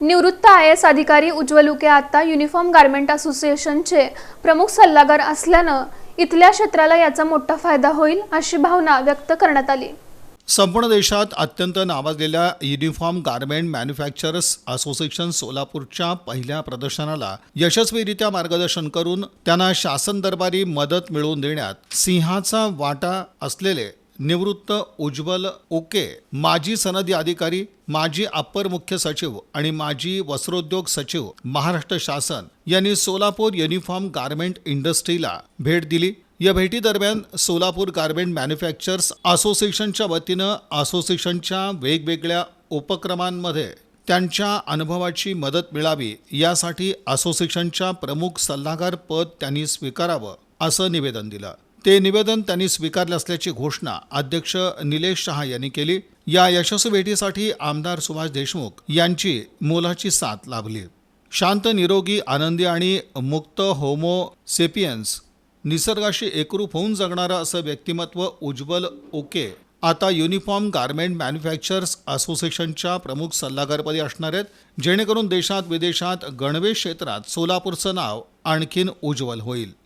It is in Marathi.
निवृत्त आय एस अधिकारी उज्ज्वल उके आता युनिफॉर्म गारमेंट असोसिएशनचे प्रमुख सल्लागार असल्यानं इथल्या क्षेत्राला याचा मोठा फायदा होईल अशी भावना व्यक्त करण्यात आली. संपूर्ण देशात अत्यंत नावाजलेल्या युनिफॉर्म गारमेंट मॅन्युफॅक्चरर्स असोसिएशन सोलापूरच्या पहिल्या प्रदर्शनाला यशस्वीरित्या मार्गदर्शन करून त्यांना शासन दरबारी मदत मिळवून देण्यात सिंहाचा वाटा असलेले निवृत्त उज्ज्वल ओके माजी सनदी अधिकारी माजी अप्पर मुख्य सचिव आणि माजी वस्त्रोद्योग सचिव महाराष्ट्र शासन यांनी सोलापूर युनिफॉर्म गारमेंट इंडस्ट्रीला भेट दिली. या भेटीदरम्यान सोलापूर गारमेंट मॅन्युफॅक्चर्स असोसिएशनच्या वतीनं असोसिएशनच्या वेगवेगळ्या उपक्रमांमध्ये त्यांच्या अनुभवाची मदत मिळावी यासाठी असोसिएशनच्या प्रमुख सल्लागार पद त्यांनी स्वीकारावं असं निवेदन दिलं. ते निवेदन त्यांनी स्वीकारले असल्याची घोषणा अध्यक्ष निलेश शहा यांनी केली. या यशस्वी भेटीसाठी आमदार सुभाष देशमुख यांची मोलाची साथ लाभली. शांत निरोगी आनंदी आणि मुक्त होमो सेपियन्स निसर्गाशी एकरूप होऊन जगणारं असं व्यक्तिमत्व उज्ज्वल ओके. आता युनिफॉर्म गारमेंट मॅन्युफॅक्चर्स असोसिएशनच्या प्रमुख सल्लागारपदी असणार आहेत जेणेकरून देशात विदेशात गणवेश क्षेत्रात सोलापूरचं नाव आणखीन उज्ज्वल होईल.